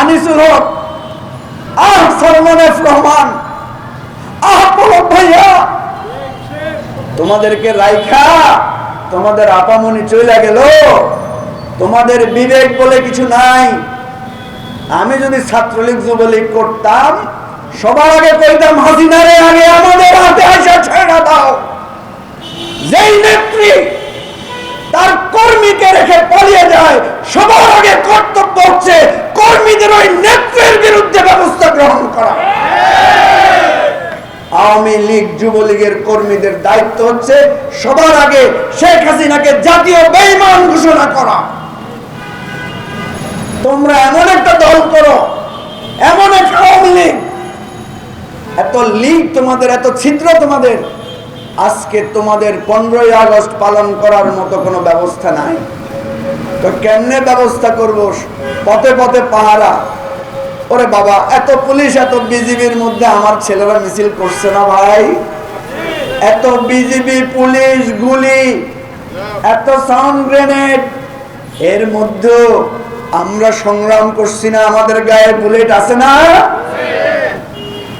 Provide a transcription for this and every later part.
আনিসুল হক, আহ সলমান এফ রহমান, আহ পলক ভাইয়া। তোমাদেরকে রাইখা, তোমাদের আপামনি চলে গেল। তোমাদের বিবেক বলে কিছু নাই। আমি যদি ছাত্রলীগ যুবলীগ করতাম, সবার আগে কইতাম, হাসিনারে, আগে আমাদের হাতে আসা ছেড়ে দাও। যেই নেত্রী তার কর্মীকে রেখে পালিয়ে যায়। সবার আগে কর্তব্য হচ্ছে কর্মীদের ওই নেত্রের বিরুদ্ধে ব্যবস্থা গ্রহণ করা। আওয়ামী লীগ, যুবলীগের কর্মীদের দায়িত্ব হচ্ছে সবার আগে শেখ হাসিনাকে জাতীয় বেইমান ঘোষণা করা। তোমরা এমন একটা দল করো, এমন একটা আওয়ামী লীগ। এত লীগ তোমাদের, এত ছিদ্র তোমাদের। আজকে তোমাদের পনেরোই আগস্ট পালন করার মতো কোনো ব্যবস্থা নাই। তো কেমনে ব্যবস্থা করব? পথে পথে পাহারা। ওরে বাবা, এত পুলিশ, এত বিজিবির মধ্যে আমার ছেলেরা মিছিল করছে না ভাই? এত বিজিবি, পুলিশ, গুলি, এত সাউন্ড গ্রেনেড এর মধ্যে আমরা সংগ্রাম করছি না, আমাদের গায়ে বুলেট আছে না?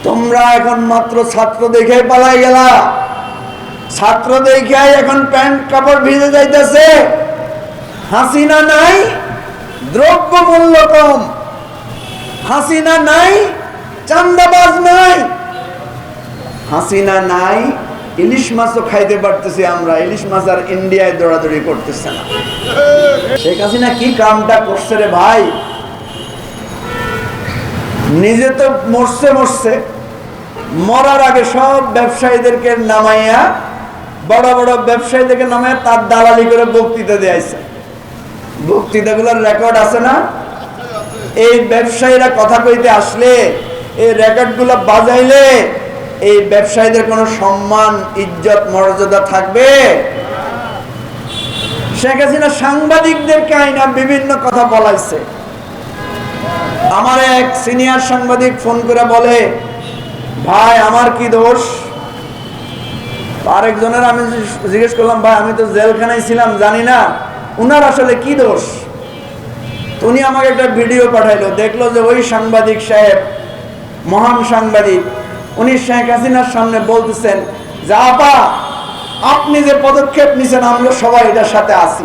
তোমরা এখন মাত্র ছাত্র দেখে পালাই গেলা। ছাত্র দেখে এখন প্যান্ট কাপড় ভিজে যাইতেছে। হাসিনা নাই দ্রব্য মূল্য কম। হাসিনা নাই, চান্দাবাজ নাই। হাসিনা নাই, ইলিশ মাছও খাইতে পারতেছি আমরা, ইলিশ মাছ আর ইন্ডিয়ায় দৌড়াদৌড়ি করতেছে না। শেখ হাসিনা কি কামটা করছে রে ভাই? নিজে তো মরছে মরছে, মরার আগে সব ব্যবসায়ীদেরকে নামাইয়া বড় বড় ব্যবসায়ীদেরকে নামে তার দালালি করে বক্তৃতা দিয়েছে বক্তৃতাগুলোর রেকর্ড আছে না? এই ব্যবসায়ীরা কথা কইতে আসলে এই রেকর্ডগুলো বাজাইলে এই ব্যবসায়ীদের কোনো সম্মান, ইজ্জত, মর্যাদা থাকবে? শেখ হাসিনা সাংবাদিকদেরকে আইনা বিভিন্ন কথা বলাইছে। আমার এক সিনিয়র সাংবাদিক ফোন করে বলে, ভাই, আমার কি দোষ? আরেকজনের, আমি জিজ্ঞেস করলাম, ভাই, আমি তো জেলখানায় ছিলাম, জানি না। উনার আসলে কি দোষ? উনি আমাকে একটা ভিডিও পাঠাইলো, দেখল যে ওই সাংবাদিক সাহেব, মহান সাংবাদিক, উনি শেখ হাসিনার সামনে বলতেছেন যে, আপা, আপনি যে পদক্ষেপ নিছেন আমরা সবাই এটার সাথে আছি।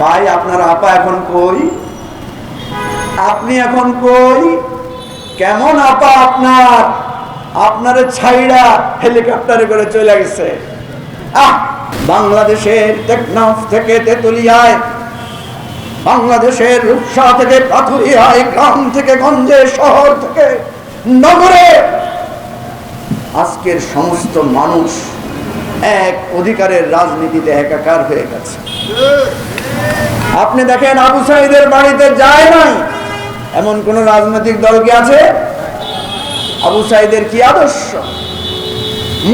ভাই, আপনার আপা এখন কই? আপনি এখন কই? কেমন আপা আপনার? আপনার ছাইড়া হেলিকপ্টারে করে চলে গেছে। আহ! বাংলাদেশের টেকনাফ থেকে তেতুলিয়ায়, বাংলাদেশের রূপসা থেকে পাথুরিয়ায় গ্রাম থেকে গঞ্জে, শহর থেকে নগরে আজকের সমস্ত মানুষ এক অধিকারের রাজনীতিতে একাকার হয়ে গেছে। আপনি দেখেন আবু সাইদের বাড়িতে যায় নাই? এমন কোন রাজনৈতিক দল কি আছে? আবু সাইদের কি আদর্শ?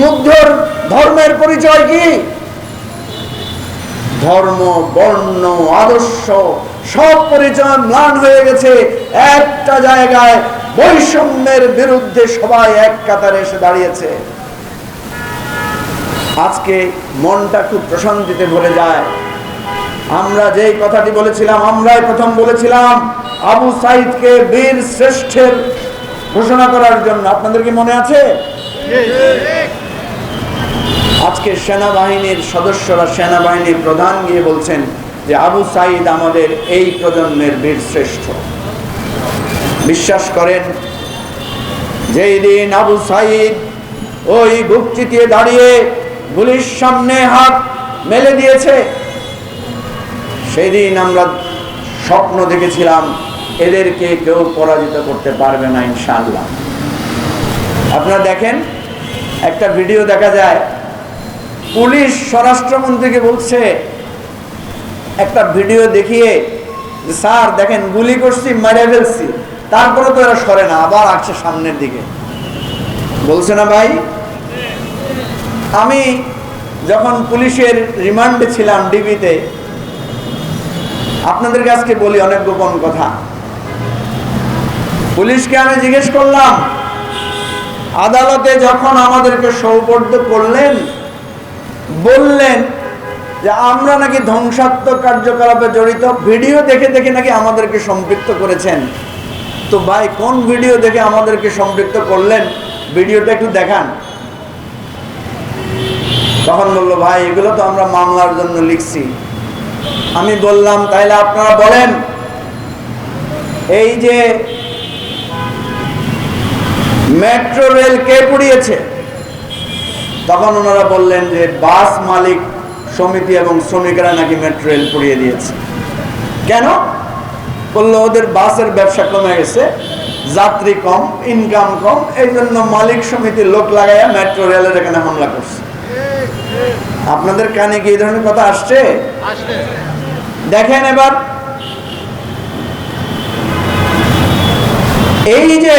মুগ্ধর ধর্মের পরিচয় কি? ধর্ম, বর্ণ, আদর্শ সব পরিচয় ম্লান হয়ে গেছে। একটা জায়গায় বৈষম্যের বিরুদ্ধে সবাই এক কাতারে এসে দাঁড়িয়েছে। আজকে মনটা খুব প্রশান্তিতে ভরে যায়। আমরা যেই কথাটি বলেছিলাম, আমরাই প্রথম বলেছিলাম, আবু সাইদকে বীর শ্রেষ্ঠের ঘোষণা করার জন্য আপনাদের কি মনে আছে? আজকে সেনাবাহিনীর সদস্যরা সেনাবাহিনীর প্রধান গিয়ে বলছেন যে আবু সাইদ আমাদের এই প্রজন্মের বীর শ্রেষ্ঠ। বিশ্বাস করেন, যেই দিন আবু সাইদ ওই বুক চিতিয়ে দাঁড়িয়ে গুলির সামনে হাত মেলে দিয়েছে সেদিন আমরা স্বপ্ন দেখেছিলাম এদেরকে কেউ পরাজিত করতে পারবে না, ইনশাআল্লাহ। আপনারা দেখেন, একটা ভিডিও দেখা যায়, পুলিশ স্বরাষ্ট্রমন্ত্রীকে বলছে, একটা ভিডিও দেখিয়ে স্যার, দেখেন, গুলি করছি, মেরে ফেলছি। তারপরে তো এরা সরে না, আবার আসছে সামনের দিকে। বলছে না ভাই? আমি যখন পুলিশের রিমান্ডে ছিলাম ডিবিতে আপনাদেরকে আজকে বলি অনেক গোপন কথা। পুলিশকে আমি জিজ্ঞেস করলাম, আদালতে যখন আমাদেরকে সৌপর্দ করলেন, বললেন যে আমরা নাকি ধ্বংসাত্মক কার্যকলাপে জড়িত, ভিডিও দেখে দেখে নাকি আমাদেরকে সম্পৃক্ত করেছেন। তো ভাই, কোন ভিডিও দেখে আমাদেরকে সম্পৃক্ত করলেন? ভিডিওটা একটু দেখান। তখন বলল, ভাই, এগুলো তো আমরা মামলার জন্য লিখছি। আমি বললাম, তাইলে আপনারা বলেন, এই যে মেট্রো রেল কে পুড়িয়েছে? তখন ওনারা বললেন যে বাস মালিক সমিতি এবং শ্রমিকরা নাকি মেট্রো রেল পুড়িয়ে দিয়েছে। কেন? বলল ওদের বাসের ব্যবসা কমে গেছে যাত্রী কম ইনকাম কম এই জন্য মালিক সমিতির লোক লাগাইয়া মেট্রো রেলের এখানে হামলা করছে। আপনাদের কানে কি এই ধরনের কথা আসছে। দেখেন এবার। এই যে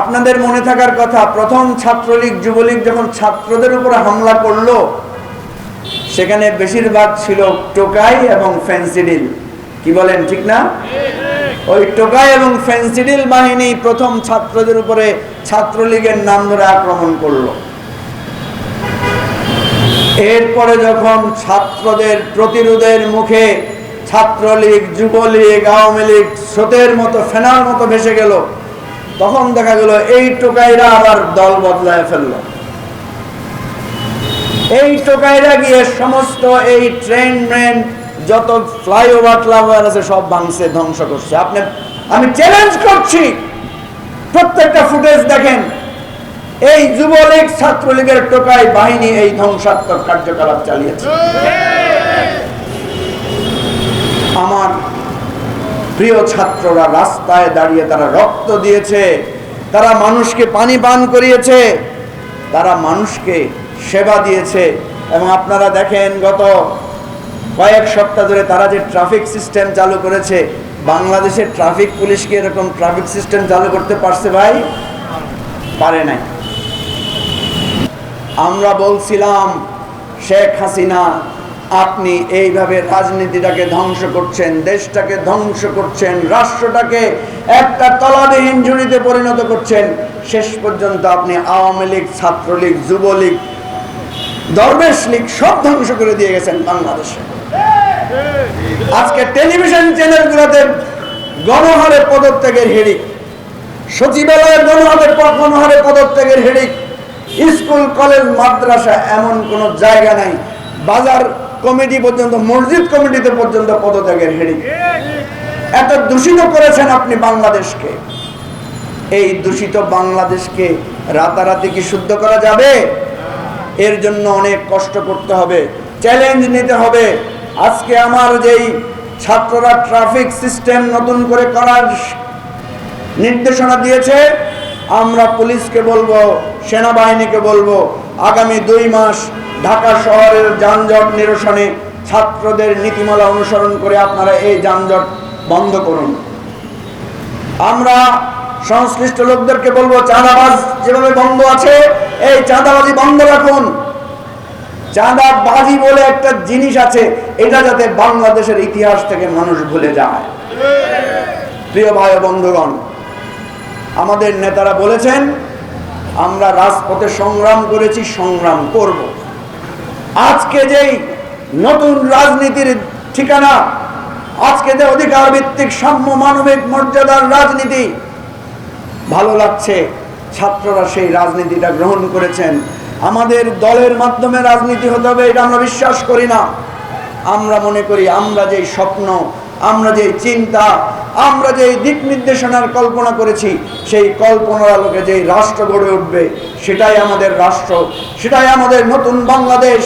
আপনাদের মনে থাকার কথা, প্রথম ছাত্রলীগ, যুবলীগ যখন ছাত্রদের উপর হামলা করল, সেখানে বেশিরভাগ ছিল টোকাই এবং ফেন্সিডিল কি বলেন, ঠিক না? ওই টোকাই এবং ফেন্সিডিল বাহিনী প্রথম ছাত্রদের উপরে ছাত্রলীগের নাম ধরে আক্রমণ করল। এরপরে যখন ছাত্রদের প্রতিরোধের মুখে ছাত্রলীগ, যুবলীগ, আওয়ামী লীগ স্রোতের মতো, ফেনার মতো ভেসে গেল তখন দেখা গেল এই টোকাইরা আবার দল বদলায় ফেলল। এই টোকাইরা গিয়ে সমস্ত এই ট্রেন মেন যত ফ্লাইওভার ফ্লাইওভার আছে সব ভাঙছে ধ্বংস করছে। আপনি আমি চ্যালেঞ্জ করছি। প্রত্যেকটা ফুটেজ দেখেন। এই যুবলীগ ছাত্রলীগের টোকাই বাহিনী এই ধ্বংসাত্মক কার্যকলাপ চালিয়েছে। আমার প্রিয় ছাত্ররা, রাস্তায় দাঁড়িয়ে তারা রক্ত দিয়েছে, তারা মানুষকে পানি পান করিয়েছে, তারা মানুষকে সেবা দিয়েছে। এবং আপনারা দেখেন, গত কয়েক সপ্তাহ ধরে তারা যে ট্রাফিক সিস্টেম চালু করেছে, বাংলাদেশের ট্রাফিক পুলিশকে এরকম ট্রাফিক সিস্টেম চালু করতে পারছে ভাই? পারে নাই। আমরা বলছিলাম, শেখ হাসিনা আপনি এইভাবে রাজনীতিটাকে ধ্বংস করছেন, দেশটাকে ধ্বংস করছেন, রাষ্ট্রটাকে একটা তলাবিহীন ঝুড়িতে পরিণত করছেন, শেষ পর্যন্ত আপনি আওয়ামী লীগ, ছাত্রলীগ, যুবলীগ, দরবেশ লীগ সব ধ্বংস করে দিয়ে গেছেন বাংলাদেশে। আজকে টেলিভিশন চ্যানেলগুলোতে গণহারে পদত্যাগের হেডিক সচিবালয়ের গণহারে গণহারে পদত্যাগের হেডিক স্কুল, কলেজ, মাদ্রাসা এমন কোন জায়গা নাই, বাজার কমিটি পর্যন্ত, মসজিদ কমিটিতে পর্যন্ত পদত্যাগের হেডিক এত দূষিত করেছেন আপনি বাংলাদেশকে। এই দূষিত বাংলাদেশকে রাতারাতি কি শুদ্ধ করা যাবে? এর জন্য অনেক কষ্ট করতে হবে চ্যালেঞ্জ নিতে হবে। আজকে আমার যেই ছাত্ররা ট্রাফিক সিস্টেম নতুন করে করার নির্দেশনা দিয়েছে, আমরা পুলিশকে বলব, সেনাবাহিনীকে বলব, আগামী দুই মাস ঢাকা শহরের যানজট নিরসনে ছাত্রদের নীতিমালা অনুসরণ করে আপনারা এই যানজট বন্ধ করুন। আমরা সংশ্লিষ্ট লোকদেরকে বলব, চাঁদাবাজ যেভাবে বন্ধ আছে, এই চাঁদাবাজি বন্ধ রাখুন। চাঁদাবাজি বলে একটা জিনিস আছে, এটা যাতে বাংলাদেশের ইতিহাস থেকে মানুষ ভুলে যায়। প্রিয় ভাই বন্ধুগণ, আমাদের নেতারা বলেছেন, আমরা রাজপথে সংগ্রাম করেছি, সংগ্রাম করব। আজকে যেই নতুন রাজনীতির ঠিকানা, আজকে যে অধিকার ভিত্তিক সাম্য মানবিক মর্যাদার রাজনীতি, ভালো লাগছে, ছাত্ররা সেই রাজনীতিটা গ্রহণ করেছেন। আমাদের দলের মাধ্যমে রাজনীতি হতে হবে, এটা আমরা বিশ্বাস করি না। আমরা মনে করি আমরা যেই স্বপ্ন, আমরা যে চিন্তা, আমরা যে দিক নির্দেশনার কল্পনা করেছি, সেই কল্পনার আলোকে যে রাষ্ট্র গড়ে উঠবে, সেটাই আমাদের রাষ্ট্র, সেটাই আমাদের নতুন বাংলাদেশ